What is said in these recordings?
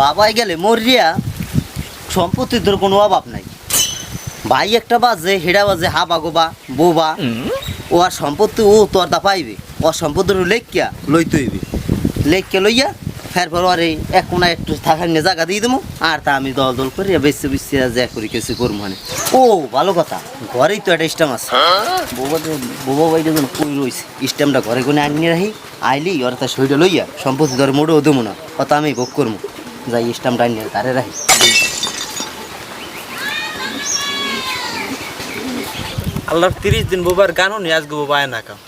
বাবাই গেলে মরিয়া সম্পত্তির তোর কোনো অভাব নাই। ভাই একটা বাজে হেডা বাজে হা বাগোবা বোবা। ও আর সম্পত্তি ও তোর দা পাইবে। ও সম্পত্তির লেখিয়া লইতে হইবে। লেখিয়া লইয়া ফেরপর আর এই এক কোনা একটু থাকার নিয়ে জায়গা দিয়ে দেবো আর তা আমি দল দল করে বেশি বেশি যা করি কিছু করব মানে। ও ভালো কথা। ঘরেই তো একটা স্ট্যাম্প আছে। বোবা বোবা ভাই যখন কই রয়েছে স্টামটা ঘরে কোনে আনিয়ে রাখি আইলি ওর তার শরীরটা লইয়া সম্পত্তি ধরে মোটেও দেবো না। কত আমি ভোগ করব যাই ইস্টাম ডাইন তারে রাখি। আল্লাহর তিরিশ দিন বোবার গানও নিয়ে আজকে বোবা না কাম।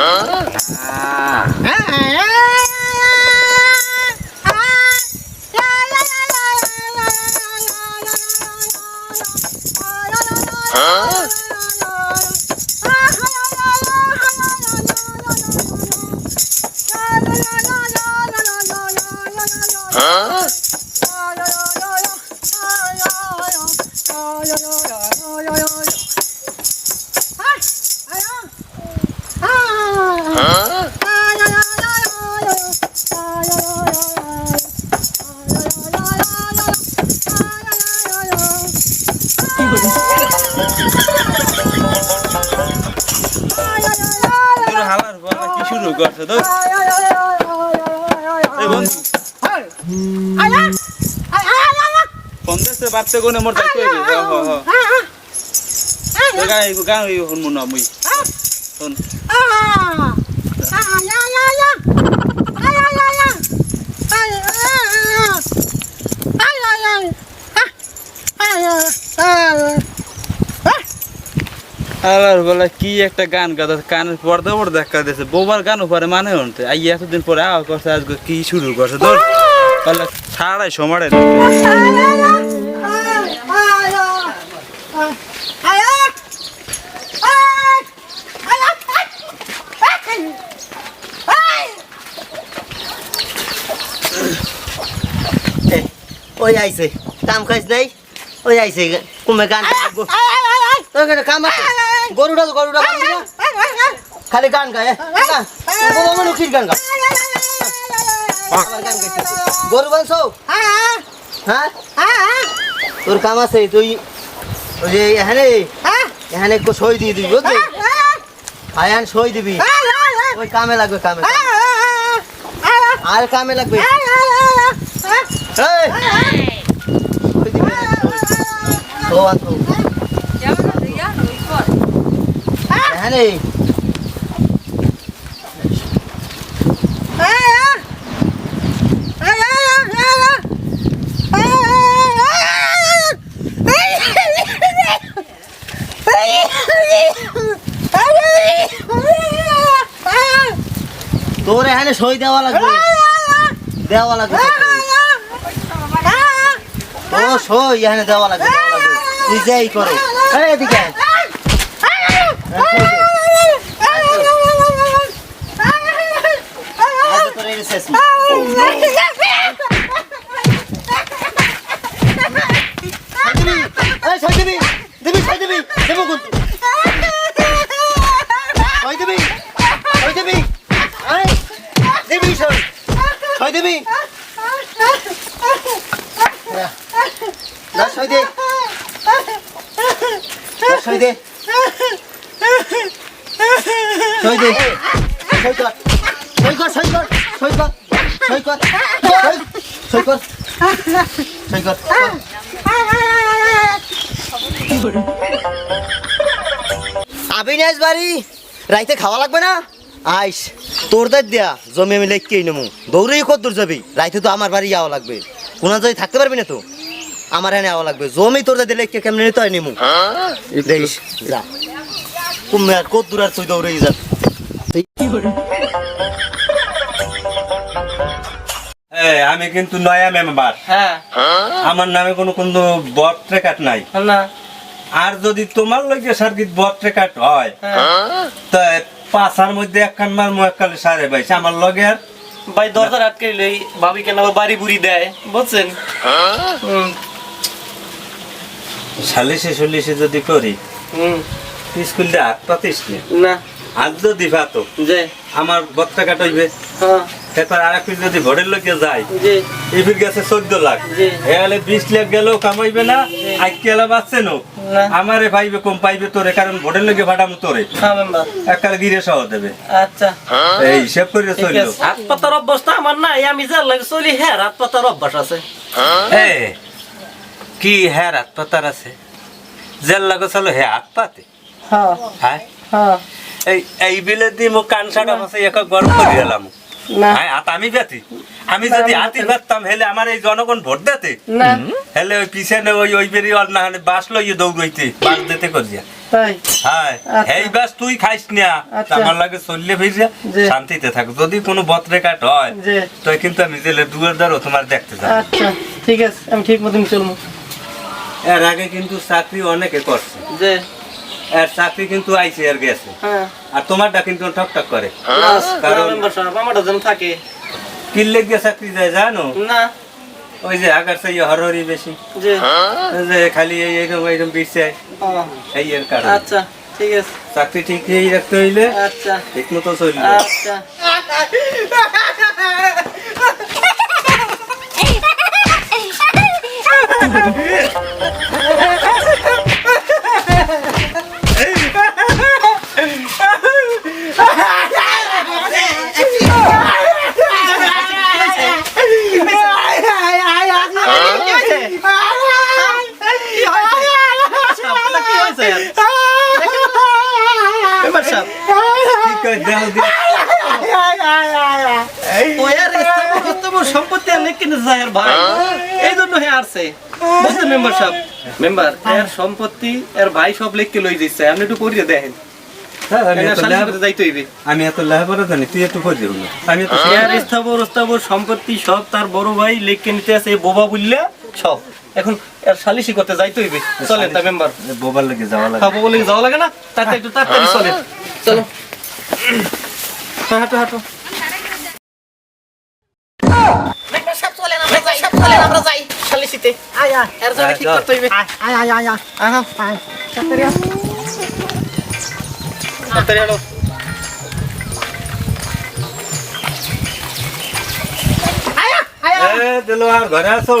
তোর হালার বলা কি শুরু করছে তো এই বন্ধু ফোন দিছে বাচ্চা কোনে মোর যাইতে হইবে হ হ হ গান গান হই শুনমু না মুই শুন আলার বলা কি একটা গান গাদা কানের পর্দা পর্দা দেখা দিয়েছে। বোবার গান উপরে মানে হনতে আই এতদিন পরে আওয়া করছে আজকে কি শুরু করছে? তোর তাহলে সমাড়াই এই, ওই আইছে। কাম কাজ নাই? ওই আইছে। কুমে গান কাম আছে? গরুটা তো গরুটা বান্ধবি না? খালি গান গায় গান। বাবা মানুষ কি গান গা আবার গান গাইতেছে। গরু বানছো হ্যাঁ তোর কাম আছে তুই ওই যে এখানে এখানে একটু সই দিয়ে দিবি বুঝলি আয়ান সই দিবি ওই কামে লাগবে কামে আর কামে লাগবে এই! সই দিবি এখানে, সই। ও আনতো এখানে তোর এখানে সই দেওয়া লাগবে দেওয়া লাগবে ও সই এখানে দেওয়া লাগবে তুই যাই করে এদিকে আয়। আজ তোর এই শেষ দিবি দিবি দিবি দিবি দেবো কিন্তু দিবি দিবি দিবি সই দিবি না সই দে সই দে সই দে সই কর সই- কর। সই কর। আবিনাশ বাড়ি, রাইতে খাওয়া লাগবে না? আইস, তোর দায় দিয়া জমি আমি লেখকে নেমু। দৌড়েই কত দূর যাবি? রাইতে তো আমার বাড়ি যাওয়া লাগবে। কোনা যদি থাকতে পারবি না তো? আমার এনে যাওয়া লাগবে। জমি তোর দায় লেখকে কেমনে নিতে হয় নেমু? দেখিস কত দূর আর তুই দৌড়েই যা। আমি কিন্তু নয়া মেম্বার হ্যাঁ। আমার নামে কোনো কোনো বট ট্রেকাট নাই। না। আর যদি তোমার লগে সার্কিট বট ট্রেকাট হয় তা পাশার মধ্যে একখান মার মু এককালে সারে পাইছে আমার লগে আর ভাই দরজা আটকে লই ভাবি কেন বাড়ি বুড়ি দেয় বুঝছেন? সালিশে সলিশে যদি করি হুম, স্কুল দিয়ে হাত পাতিস না? আর যদি পাতো যে। আমার বট ট্রেকাট হইবে হ্যাঁ। এরপর আর এক যদি ভোরের লোকে যায় যে গেছে চোদ্দ লাখ। এলে বিশ লাখ গেলেও কামাইবে না আজকে বাঁচছে নো? না। আমারে পাইবে কম পাইবে তোরে কারণ ভোটের লোকে ভাড়ামু তোরে। হ্যাঁ এককালে গিরে সহ দেবে। আচ্ছা। এই হিসেব করে হাত পাতার অভ্যাস তো আমার নাই আমি যার লাগে চলি হ্যাঁ হাত পাতার অভ্যাস আছে। এ কি হ্যাঁ হাত পাতার আছে? জেল লাগো চলো হে হাত পাতে হ্যাঁ। হ্যাঁ? হ্যাঁ। এই এই বিলে দি মোক কান সাটা মাসে এক গরম করে গেলাম হ্যাঁ হাত আমি ব্যতি আমি যদি হাতি ব্যতাম হেলে আমার এই জনগণ ভোট দিতে। হেলে ওই পিছনে ওই ওই বেরি অল বাস লইয়ে দৌড়ইতে বাস দিতে করিয়া। তাই। এই বাস তুই খাইস না। আচ্ছা। আমার লাগে চললে ফিরিয়া। শান্তিতে থাক। যদি কোনো বত্রে কাট হয় তো কিন্তু আমি জেলে দুয়ার দ্বারও তোমার দেখতে যাব। আচ্ছা ঠিক আছে আমি ঠিক মতন চলবো। এর আগে কিন্তু চাকরি অনেকে করছে। যে। এর চাকরি কিন্তু আইছে আর গেছে। হ্যাঁ। আর তোমারটা কিন্তু ঠকঠক করে। কারণ আমারটা যেন থাকে। কিল্লে গিয়ে চাকরি যায় জানো? না। ওই যে আগার সেই হরহরি বেশি। যে। যে খালি এই এইরকম এইরকম বিষছে হ্যাঁ, এই এর কারণ। আচ্ছা ঠিক আছে। চাকরি ঠিক রাখতে হইলে আচ্ছা। ঠিক মতো চলবে। আচ্ছা হয়েছে মেম্বার সাহেব কি করে দেহ দিয়ে ওয়ার সম্পত্তি অনেক কিনে যায় ভাই এই জন্য হে আসছে বুঝছেন মেম্বার সাহেব মেম্বার এর সম্পত্তি এর ভাই সব লেখকে লই দিচ্ছে আপনি একটু পড়িয়ে দেখেন হ্যাঁ, আমি এত জানি তুই একটু আমি স্থাবর স্থাবর সম্পত্তি সব তার বড় ভাই লেখকে নিতে আছে বোবা বুঝলা সব এখন এর সালিশি করতে যাইতে হইবে চলেন তা মেম্বার বোবার লেগে যাওয়া লাগে খাব বলে যাওয়া লাগে না তাতে একটু তাড়াতাড়ি চলেন চলো হ্যাঁ, হাঁটো হাঁটো সালিশিতে আয় আয় এর জায়গা ঠিক করতে হইবে। আয় আয় আয় আয় আয় আয় তাড়াতাড়ি আয়। তাড়াতাড়ি হাঁটো এ দিলো আর ঘরে আছো?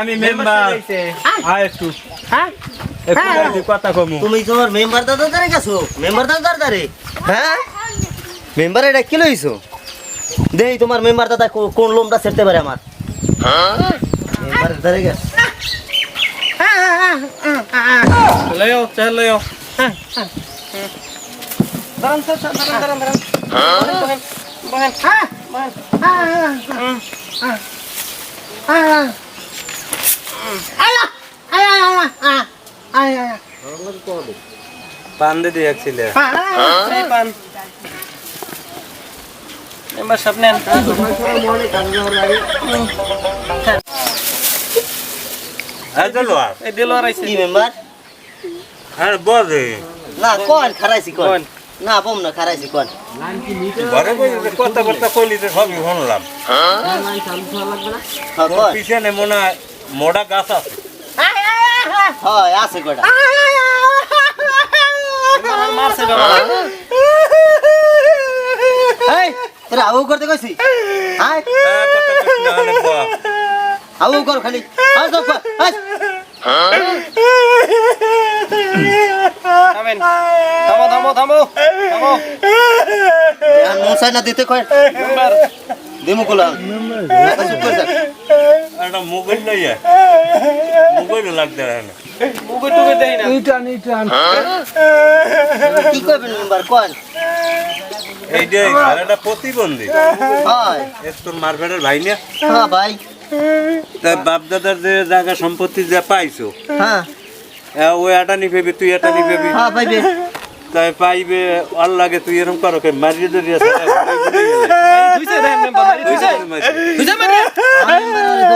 আমি মেম্বার। আয়। একটু। একটু যাইতে কথা কমু। তুমি তোমার মেম্বার দাদা দাঁড়ে গেছো? মেম্বার দাদা দাঁড়ে হ্যাঁ? মেম্বার এটা কি লইছো? দেই তোমার মেম্বার দাদা কোন লোমটা সেরতে পারে আমার? মেম্বার দাঁড়ে গেছে লয়ও চল লয়ও দাঁড়ান স্যার দাঁড়ান দাঁড়ান দাঁড়ান বহেন, বহেন, বহেন। পান্দে দিয়ে একছিলে পান। মেম্বার সাহেব নেন। এই দিল আর আইছে। কি মেম্বার আর বদে না কোন? খারাইছি কোন? না বম না খারাইছি কোন? ঘরে বসে যে কথাবার্তা কইলি তো সবই শুনলাম। হ্যাঁ পিছনে মনে হয় গাছ আছে। হয় আছে কোটা মারছে বাবা এই তোরা আউ করতে কইছি অনেক বয়া। আউ কর খালি। আস আস থামেন। থামো থামো থামো। থামো। আর মশাই না দিতে কয়। দিমু কোলাম চুপ করে থাক। একটা মোবাইল লইয়া মোবাইল লাগতে না। মুগে টুগে দেই না। কি করবেন মেম্বার? কোন এই যে খেলাটা প্রতিবন্ধী হয় এর তোর মারপেটের ভাই না হ্যাঁ ভাই বাপ দাদার যে জায়গা সম্পত্তি যে পাইছো হ্যাঁ এ, এটা নি পেবি তুই এটা নি পেবি হ্যাঁ পাইবে তাই পাইবে আর লাগে তুই এরকম করো কে মারিয়ে ধরিয়ে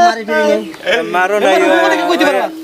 মারি নেই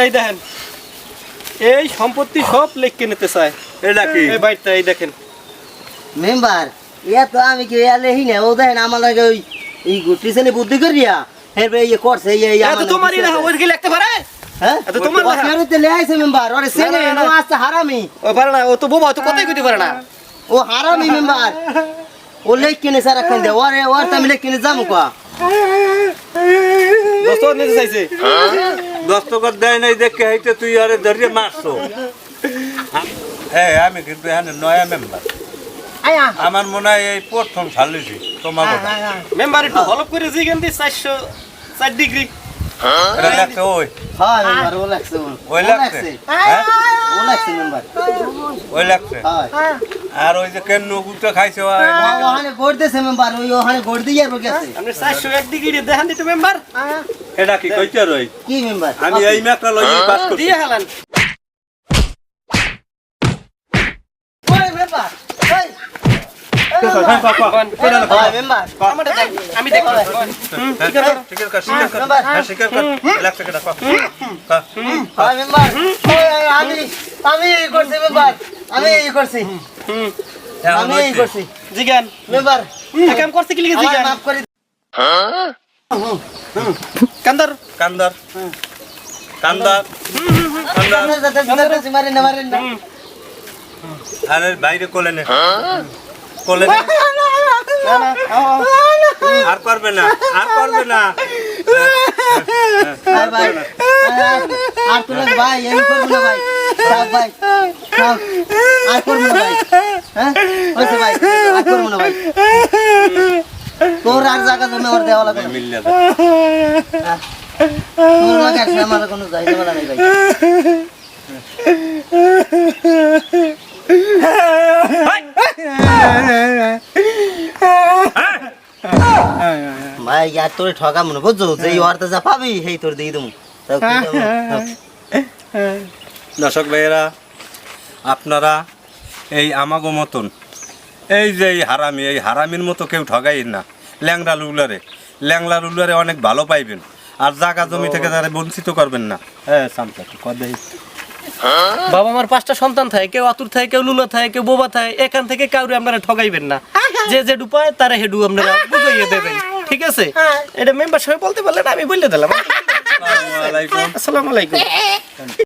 এই দেখেন এই সম্পত্তি সব লেখকে নিতে চায়। এটা কি? এই বাইরটা এই দেখেন। মেম্বার ইয়া তো আমি কি ইয়া লেহি না? ও দেখেন আমার লাগে ওই এই টিউশনে বুদ্ধি করিয়া হেরবে ইয়ে করছে ইয়ে ইয়ে এত তোমারই না ওই কি লিখতে পারে? হ্যাঁ? তোমার লেখা। মেম্বার? ওরে সেনে না। আসতে হারামি। ও পারে না ও তো বোবা তো কথাই কইতে পারে না। ও হারামি মেম্বার। ও লেখ কিনে সারা খান দে ওরে ওর তো আমি লেখ কিনে যামু কোয়া? দোস্ত নিতে চাইছে। দস্তকত দেয় নাই দেখে হাইতে তুই আরে ধরিয়ে মারছো। হ্যাঁ আমি কিন্তু এখানে নয়া মেম্বার আয়া। আমার মনে হয় এই প্রথম সালিছি তোমার কথা। মেম্বার একটু হলপ করে জিগেন দি 400 4 ডিগ্রি এটা লাগছে ওই। হ্যাঁ মেম্বার ও লাগছে ওই লাগছে? হ্যাঁ? ও লাগছে মেম্বার ওই লাগছে? হ্যাঁ। আর ওই যে কেন নগুটা খাইছে ওখানে গোড় দিছে মেম্বার ওই ওখানে গোড় দিয়ে আর গেছে। আপনি 400 ডিগ্রি দেখান দিতে মেম্বার এটা কি কইতে রই কি মেম্বার আমি এই ম্যাকটা লই পাস করছি। দিয়ে হালান। ওই মেম্বার আমি হ্যাঁ। হয় আমি করছি মেম্বার আমি করছি হ্যাঁ, আমি করছি জিগান মেম্বার কাম করতে কি লিখে জিগান মাফ করে কান্দার কান্দার কান্দার কান্দার দিন মারেন না মারেন না আরে বাইরে কোলে নে কোলে। আর করবে না আর করবে না। আর ভাই আর- আর তুলে ভাই আমি করব না ভাই। থাক ভাই থাক। আর করব না ভাই। হ্যাঁ? ভাই আর করব না ভাই। তোর আর জায়গা জমি আমার দেওয়া লাগবে। মিল্লা তোর লাগে আমার কোনো যাওয়া নেই ভাই। ভাই আর তোর ঠকা মনে বুঝছ? যে অর্থ যা পাবি সেই তোর দিয়ে দেবো? দর্শক ভাইয়েরা আপনারা এই আমাগো মতন এই যে এই হারামি এই হারামির মতো কেউ ঠগাই না ল্যাংড়া লুলারে। ল্যাংড়া লুলারে অনেক ভালো পাইবেন আর জায়গা জমি থেকে তারা বঞ্চিত করবেন না। হ্যাঁ সামটা কথা বাবা আমার পাঁচটা সন্তান থাকে কেউ আতুর থাকে কেউ লুলা থাকে কেউ বোবা থাকে এখান থেকে কাউরে আপনারা ঠগাইবেন না। যে যে ডুপায় তারা হেডু আপনারা বুঝাইয়ে দেবেন ঠিক আছে? এটা মেম্বার সবাই বলতে পারলেন আমি বলে দিলাম। আসসালামু আলাইকুম।